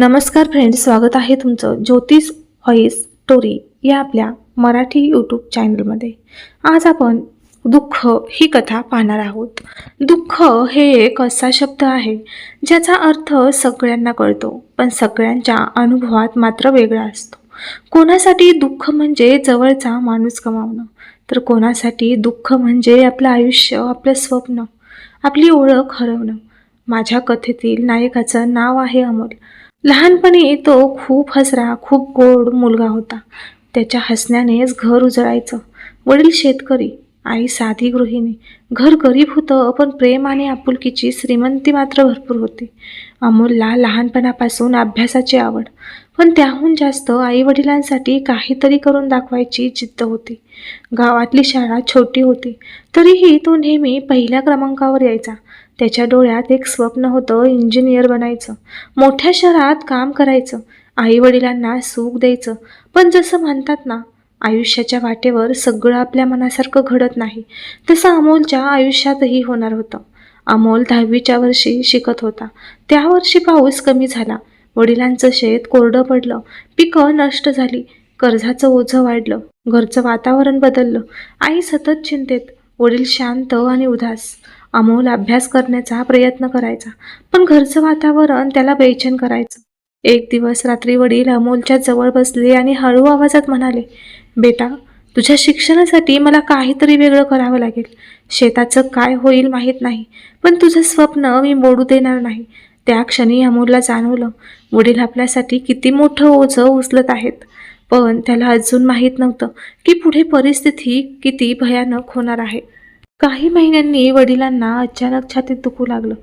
नमस्कार फ्रेंड स्वागत आहे तुमचं ज्योतिष व्हॉइस स्टोरी या आपल्या मराठी यूट्यूब चॅनलमध्ये आज आपण दुःख ही कथा पाहणार आहोत. दुःख हे एक असा शब्द आहे ज्याचा अर्थ सगळ्यांना कळतो पण सगळ्यांच्या अनुभवात मात्र वेगळा असतो. कोणासाठी दुःख म्हणजे जवळचा माणूस गमावणं? तर कोणासाठी दुःख म्हणजे आपलं आयुष्य आपलं स्वप्न आपली ओळख हरवणं? माझ्या कथेतील नायकाचं नाव आहे अमोल. लहानपणी तो खूप हसरा खूप गोड मुलगा होता. त्याच्या हसण्यानेच घर उजळायचं. वडील शेतकरी आई साधी गृहिणी. घर गरीब होतं पण प्रेम आणि आपुलकीची श्रीमंती मात्र भरपूर होती. अमोलला लहानपणापासून अभ्यासाची आवड. पण त्याहून जास्त आईवडिलांसाठी काहीतरी करून दाखवायची जिद्द होती. गावातली शाळा छोटी होती तरीही तो नेहमी पहिल्या क्रमांकावर यायचा. त्याच्या डोळ्यात एक स्वप्न होतं इंजिनियर बनायचं. मोठ्या शहरात काम करायचं. आईवडिलांना सुख द्यायचं. पण जसं म्हणतात ना आयुष्याच्या वाटेवर सगळं आपल्या मनासारखं घडत नाही. तसं अमोलच्या आयुष्यातही होणार होतं. अमोल दहावीच्या वर्षी शिकत होता. त्या वर्षी पाऊस कमी झाला. वडिलांचं शेत कोरडं पडलं. पिकं नष्ट झाली. कर्जाचं ओझं वाढलं. घरचं वातावरण बदललं. आई सतत चिंतेत. वडील शांत आणि उदास. अमोल अभ्यास करण्याचा प्रयत्न करायचा पण घरचं वातावरण त्याला बेचैन करायचं. एक दिवस रात्री वडील अमोलच्या जवळ बसले आणि हळू आवाजात म्हणाले बेटा तुझ्या शिक्षणासाठी मला काहीतरी वेगळं करावं लागेल. शेताचं काय होईल माहीत नाही पण तुझं स्वप्न मी मोडू देणार नाही. त्या क्षणी अमोलला जाणवलं वडील आपल्यासाठी किती मोठं ओझं उचलत आहेत. पण त्याला अजून माहीत नव्हतं की पुढे परिस्थिती किती भयानक होणार आहे. काही महिन्यांनी वडिलांना अचानक छातीत दुखू लागलं.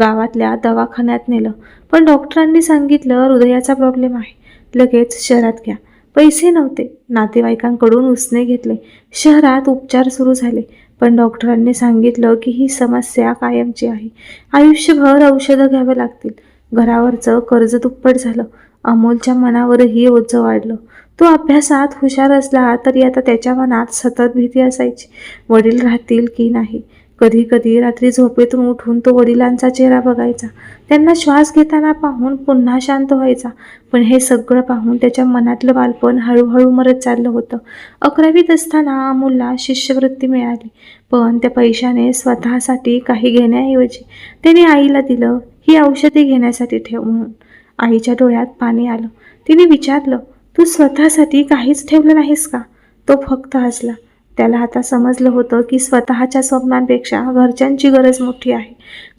गावातल्या दवाखान्यात नेलं. पण डॉक्टरांनी सांगितलं हृदयाचा प्रॉब्लेम आहे. लगेच शहरात घ्या. पैसे नव्हते. नातेवाईकांकडून उसने घेतले. शहरात उपचार सुरू झाले. पण डॉक्टरांनी सांगितलं की ही समस्या कायमची आहे. आयुष्यभर औषधं घ्यावी लागतील. घरावरचं कर्ज दुप्पट झालं. अमोलच्या मनावरही ओझं वाढलं. तो अभ्यासात हुशार असला तरी आता त्याच्या मनात सतत भीती असायची. वडील राहतील की नाही? कधी कधी रात्री झोपेतून उठून तो वडिलांचा चेहरा बघायचा. त्यांना श्वास घेताना पाहून पुन्हा शांत व्हायचा. पण हे सगळं पाहून त्याच्या मनातलं बालपण हळूहळू मरत चाललं होतं. अकरावीत असताना अमोलला शिष्यवृत्ती मिळाली. पण त्या पैशाने स्वतःसाठी काही घेण्याऐवजी त्याने आईला दिलं ही औषधे घेण्यासाठी ठेव म्हणून. आईच्या डोळ्यात पाणी आलं. तिने विचारलं तू स्वतःसाठी काहीच ठेवलं नाहीस का? तो फक्त हसला. त्याला आता समजलं होतं की स्वतःच्या स्वप्नांपेक्षा घरच्यांची गरज मोठी आहे.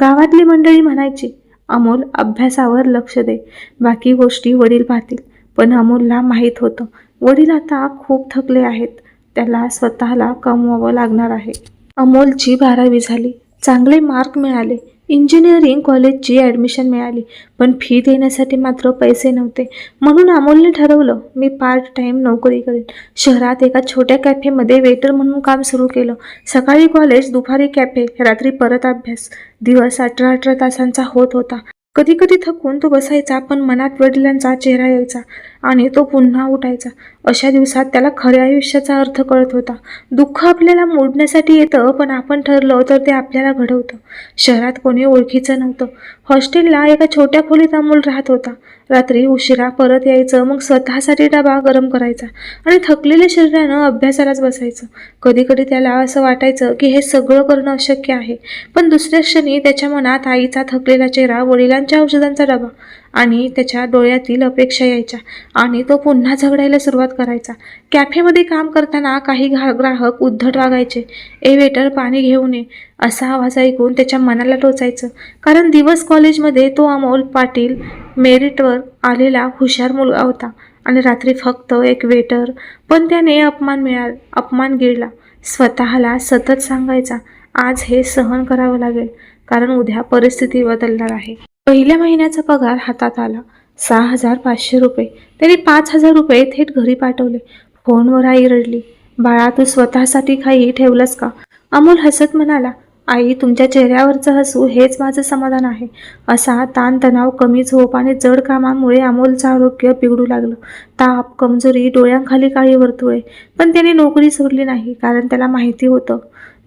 गावातली मंडळी म्हणायची अमोल अभ्यासावर लक्ष दे. बाकी गोष्टी वडील पाहतील. पण अमोलला माहीत होतं. वडील आता खूप थकले आहेत. त्याला स्वतःला कमवावं लागणार आहे. अमोलची बारावी झाली. चांगले मार्क मिळाले. इंजिनिअरिंग कॉलेजची ॲडमिशन मिळाली पण फी देण्यासाठी मात्र पैसे नव्हते. म्हणून अमोलने ठरवलं मी पार्ट टाईम नोकरी करेन. शहरात एका छोट्या कॅफेमध्ये वेटर म्हणून काम सुरू केलं. सकाळी कॉलेज दुपारी कॅफे रात्री परत अभ्यास. दिवस अठरा अठरा तासांचा होत होता. कधी कधी थकून तो बसायचा पण मनात वडिलांचा चेहरा यायचा. आणि तो पुन्हा उठायचा. अशा दिवसात त्याला खऱ्या आयुष्याचा अर्थ कळत होता. दुःख आपल्याला मोडण्यासाठी येतं पण आपण ठरलं तर ते आपल्याला घडवतं. शहरात कोणी ओळखीचं नव्हतं. हॉस्टेलला एका छोट्या खोलीत अमोल राहत होता. रात्री उशिरा परत यायचं मग स्वतःसाठी डबा गरम करायचा आणि थकलेल्या शरीरानं अभ्यासालाच बसायचं. कधी कधी त्याला असं वाटायचं की हे सगळं करणं अशक्य आहे पण दुसऱ्या क्षणी त्याच्या मनात आईचा थकलेला चेहरा वडिलांच्या औषधांचा डबा आणि त्याच्या डोळ्यातील अपेक्षा यायच्या आणि तो पुन्हा झगडायला सुरुवात करायचा. कॅफेमध्ये काम करताना काही घा ग्राहक उद्धट वागायचे ए वेटर पाणी घेऊन ये असा आवाज ऐकून त्याच्या मनाला टोचायचं. कारण दिवस कॉलेजमध्ये तो अमोल पाटील मेरिटवर आलेला हुशार मुलगा होता आणि रात्री फक्त एक वेटर. पण त्याने अपमान मिळाल अपमान गिळला. स्वतःला सतत सांगायचा आज हे सहन करावं लागेल कारण उद्या परिस्थिती बदलणार आहे. पहिल्या महिन्याचा पगार हातात आला. सहा हजार पाचशे रुपये. त्याने पाच हजार रुपये थेट घरी पाठवले. फोनवर आई रडली. बाळा तू स्वतःसाठी काही ठेवलंस का? अमोल हसत म्हणाला आई तुमच्या चेहऱ्यावरचं हसू हेच माझं समाधान आहे. असा ताणतणाव कमी झोप आणि जड कामामुळे अमोलचं आरोग्य बिघडू लागलं. ताप कमजोरी डोळ्यांखाली काळी वर्तुळे. पण त्याने नोकरी सोडली नाही कारण त्याला माहिती होतं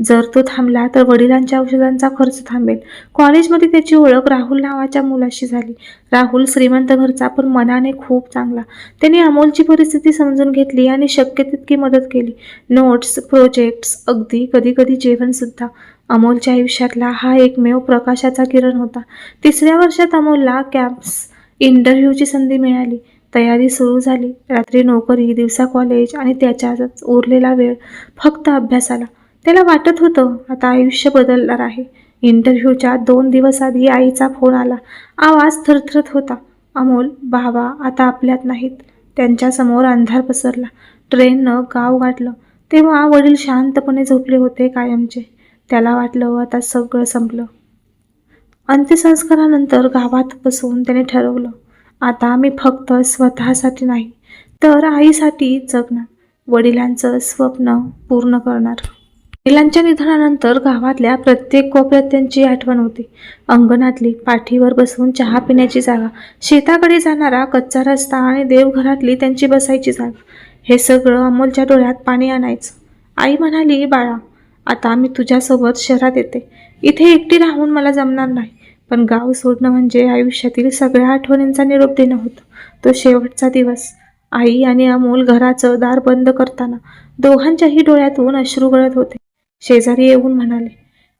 जर तो थांबला तर वडिलांच्या औषधांचा खर्च थांबेल. कॉलेजमध्ये त्याची ओळख राहुल नावाच्या मुलाशी झाली. राहुल श्रीमंत घरचा पण मनाने खूप चांगला. त्याने अमोलची परिस्थिती समजून घेतली आणि शक्य तितकी मदत केली. नोट्स प्रोजेक्ट्स अगदी कधी कधी जेवणसुद्धा अमोलच्या आयुष्यातला हा एकमेव प्रकाशाचा किरण होता. तिसऱ्या वर्षात अमोलला कॅम्प्स इंटरव्ह्यूची संधी मिळाली. तयारी सुरू झाली. रात्री नोकरी दिवसा कॉलेज आणि त्याच्यातच उरलेला वेळ फक्त अभ्यासाला. त्याला वाटत होतं आता आयुष्य बदलणार आहे. इंटरव्ह्यूच्या दोन दिवस आधी आईचा फोन आला. आवाज थरथरत होता. अमोल बाबा आता आपल्यात नाहीत. त्यांच्यासमोर अंधार पसरला. ट्रेननं गाव गाठलं. तेव्हा वडील शांतपणे झोपले होते कायमचे. त्याला वाटलं आता सगळं संपलं. अंत्यसंस्कारानंतर गावात बसून त्याने ठरवलं आता मी फक्त स्वतःसाठी नाही तर आईसाठी जगणार. वडिलांचं स्वप्न पूर्ण करणार. वडिलांच्या निधनानंतर गावातल्या प्रत्येक कोपऱ्यात त्यांची आठवण होती. अंगणातली पाठीवर बसवून चहा पिण्याची जागा शेताकडे जाणारा कच्चा रस्ता आणि देवघरातली त्यांची बसायची जागा. हे सगळं अमोलच्या डोळ्यात पाणी आणायचं. आई म्हणाली बाळा आता मी तुझ्यासोबत शहरात येते. इथे एकटी राहून मला जमणार नाही. पण गाव सोडणं म्हणजे आयुष्यातील सगळ्या आठवणींचा निरोप देणं होतं. तो शेवटचा दिवस. आई आणि अमोल घराचं दार बंद करताना दोघांच्याही डोळ्यातून अश्रू गळत होते. शेजारी येऊन म्हणाले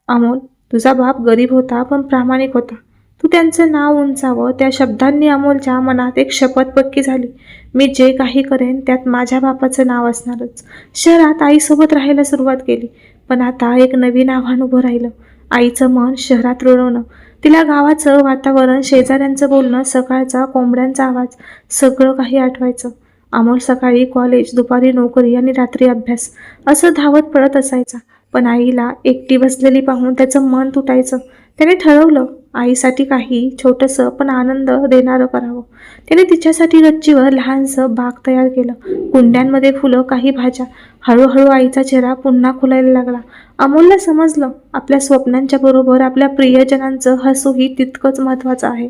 अमोल तुझा बाप गरीब होता पण प्रामाणिक होता. तू त्यांचं नाव उंचावं. त्या शब्दांनी अमोलच्या मनात एक शपथ पक्की झाली. मी जे काही करेन त्यात माझ्या बापाचं नाव असणारच. शहरात आईसोबत राहायला सुरुवात केली पण आता एक नवीन आव्हान उभं राहिलं. आईचं मन शहरात रुळवणं तिला गावाचं वातावरण शेजाऱ्यांचं बोलणं सकाळचा कोंबड्यांचा आवाज सगळं काही आठवायचं. अमोल सकाळी कॉलेज दुपारी नोकरी आणि रात्री अभ्यास असं धावत पडत असायचा. पण आईला एकटी बसलेली पाहून त्याचं मन तुटायचं. त्याने ठरवलं आईसाठी काही छोटंसं पण आनंद देणारं करावं. त्याने तिच्यासाठी गच्चीवर लहानसं बाग तयार केलं. कुंड्यांमध्ये फुलं काही भाज्या. हळूहळू आईचा चेहरा पुन्हा खुलायला लागला. अमोलला समजलं आपल्या स्वप्नांच्या बरोबर आपल्या प्रियजनांचं हसूही तितकंच महत्त्वाचं आहे.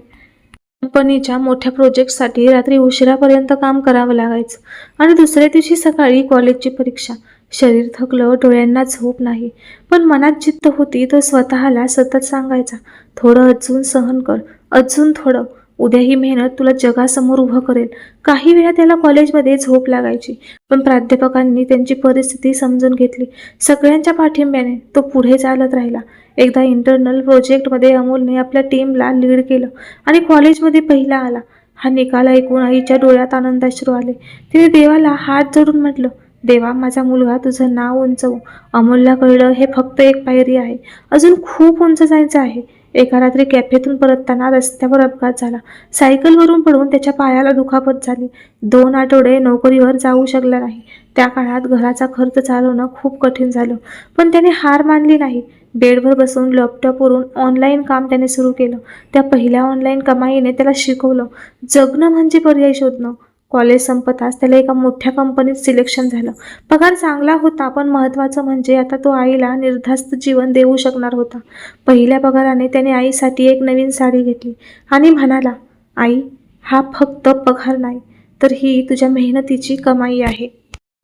कंपनीच्या मोठ्या प्रोजेक्टसाठी रात्री उशिरापर्यंत काम करावं लागायचं. आणि दुसऱ्या दिवशी सकाळी कॉलेजची परीक्षा. शरीर थकलं डोळ्यांना झोप नाही. पण मनात जिद्द होती तो स्वतःला सतत सांगायचा थोडं अजून सहन कर. अजून थोडं. उद्या ही मेहनत तुला जगासमोर उभं करेल. काही वेळा त्याला कॉलेजमध्ये झोप लागायची पण प्राध्यापकांनी त्यांची परिस्थिती समजून घेतली. सगळ्यांच्या पाठिंब्याने तो पुढे चालत राहिला. एकदा इंटरनल प्रोजेक्टमध्ये अमोलने आपल्या टीमला लीड केलं आणि कॉलेजमध्ये पहिला आला. हा निकाल ऐकून आईच्या डोळ्यात आनंदाश्रू आले. तिने देवाला हात जोडून म्हटलं देवा माझा मुलगा तुझं नाव उंचवू. अमोलला कळलं हे फक्त एक पायरी आहे. अजून खूप उंच जायचं आहे. एका रात्री कॅफेतून परतताना रस्त्यावर अपघात झाला. सायकलवरून पडून त्याच्या पायाला दुखापत झाली. दोन आठवडे नोकरीवर जाऊ शकला नाही. त्या काळात घराचा खर्च चालवणं खूप कठीण झालं पण त्याने हार मानली नाही. बेडवर बसून लॅपटॉपवरून ऑनलाईन काम त्याने सुरू केलं. त्या पहिल्या ऑनलाईन कमाईने त्याला शिकवलं जगणं म्हणजे पर्याय शोधणं. कॉलेज संपताच त्याला एका मोठ्या कंपनीत सिलेक्शन झालं. पगार चांगला होता पण महत्त्वाचं म्हणजे आता तो आईला निर्धास्त जीवन देऊ शकणार होता. पहिल्या पगाराने त्याने आईसाठी एक नवीन साडी घेतली आणि म्हणाला आई हा फक्त पगार नाही तर ही तुझ्या मेहनतीची कमाई आहे.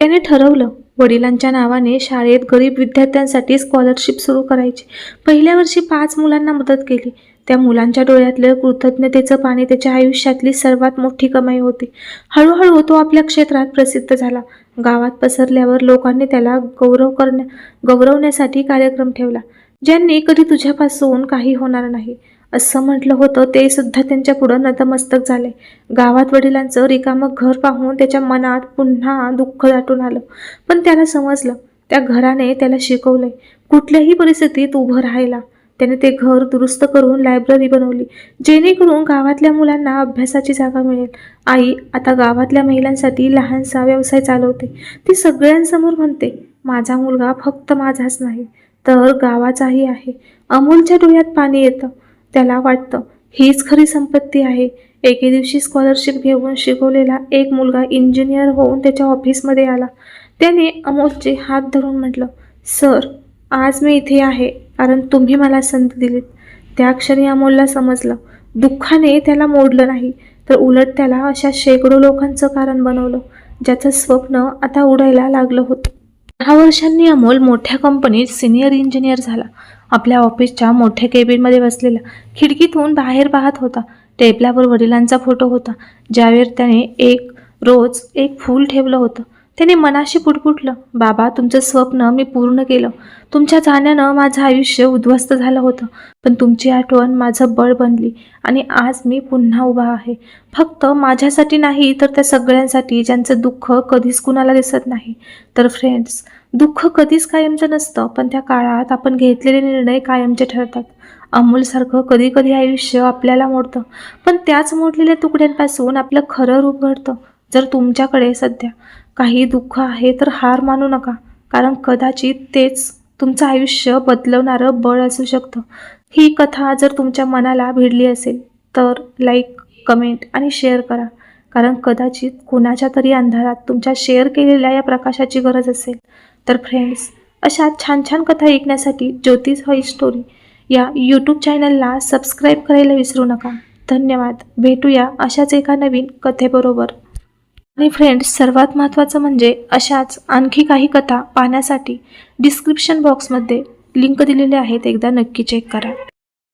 त्याने ठरवलं वडिलांच्या नावाने शाळेत गरीब विद्यार्थ्यांसाठी स्कॉलरशिप सुरू करायची. पहिल्या वर्षी पाच मुलांना मदत केली. त्या मुलांच्या डोळ्यातलं कृतज्ञतेचं पाणी त्याच्या आयुष्यातली सर्वात मोठी कमाई होती. हळूहळू तो आपल्या क्षेत्रात प्रसिद्ध झाला. गावात पसरल्यावर लोकांनी त्याला गौरव करण्या गौरवण्यासाठी कार्यक्रम ठेवला. ज्यांनी कधी तुझ्यापासून काही होणार नाही. असं म्हटलं होतं ते सुद्धा त्यांच्या पुढं नतमस्तक झाले. गावात वडिलांचं रिकामं घर पाहून त्याच्या मनात पुन्हा दुःख दाटून आलं. पण त्याला समजलं. त्या घराने त्याला शिकवलंय. कुठल्याही परिस्थितीत उभं राहायला. त्याने ते घर दुरुस्त करून लायब्ररी बनवली. जेणेकरून गावातल्या मुलांना अभ्यासाची जागा मिळेल. आई आता गावातल्या महिलांसाठी लहानसा व्यवसाय चालवते. ती सगळ्यांसमोर म्हणते माझा मुलगा फक्त माझाच नाही तर गावाचाही आहे. अमोलच्या डोळ्यात पाणी येतं. त्याला वाटतं हीच खरी संपत्ती आहे. एके दिवशी स्कॉलरशिप घेऊन शिकवलेला एक मुलगा इंजिनियर होऊन त्याच्या ऑफिसमध्ये आला. त्याने अमोलचे हात धरून म्हटलं सर आज मी इथे आहे कारण तुम्ही मला संधी दिलीत. त्या क्षणी अमोलला समजलं. दुःखाने त्याला मोडलं नाही तर उलट त्याला अशा शेकडो लोकांचं कारण बनवलं ज्याचं स्वप्न आता उडायला लागलं होतं. दहा वर्षांनी अमोल मोठ्या कंपनीत सिनियर इंजिनियर झाला. आपल्या ऑफिसच्या मोठ्या केबिनमध्ये बसलेला. खिडकीतून बाहेर पाहत होता. टेबलावर वडिलांचा फोटो होता. ज्यावेळी त्याने एक रोज एक फूल ठेवलं होतं. त्याने मनाशी पुटपुटलं बाबा तुमचं स्वप्न मी पूर्ण केलं. तुमच्या जाण्यानं माझं आयुष्य उद्ध्वस्त झालं होतं पण तुमची आठवण माझं बळ बनली आणि आज मी पुन्हा उभा आहे. फक्त माझ्यासाठी नाही तर त्या सगळ्यांसाठी ज्यांचं दुःख कधीच कुणाला दिसत नाही. तर फ्रेंड्स दुःख कधीच कायमचं नसतं पण त्या काळात आपण घेतलेले निर्णय कायमचे ठरतात. अमूलसारखं कधी कधी आयुष्य आपल्याला मोडतं पण त्याच मोडलेल्या तुकड्यांपासून आपलं खरं रूप घडतं जर तुमच्याकडे सध्या काही दुःख आहे तर हार मानू नका. कारण कदाचित तेच तुमचं आयुष्य बदलवणारं बळ असू शकतं. ही कथा जर तुमच्या मनाला भिडली असेल तर लाईक कमेंट आणि शेअर करा. कारण कदाचित कुणाच्या तरी अंधारात तुमच्या शेअर केलेल्या या प्रकाशाची गरज असेल. तर फ्रेंड्स अशा छान छान कथा ऐकण्यासाठी ज्योतिष हॉई स्टोरी या यूट्यूब चॅनलला सबस्क्राईब करायला विसरू नका. धन्यवाद. भेटूया अशाच एका नवीन कथेबरोबर. आणि फ्रेंड्स सर्वात महत्त्वाचं म्हणजे अशाच आणखी काही कथा पाहण्यासाठी डिस्क्रिप्शन बॉक्समध्ये लिंक दिलेले आहेत. एकदा नक्की चेक करा.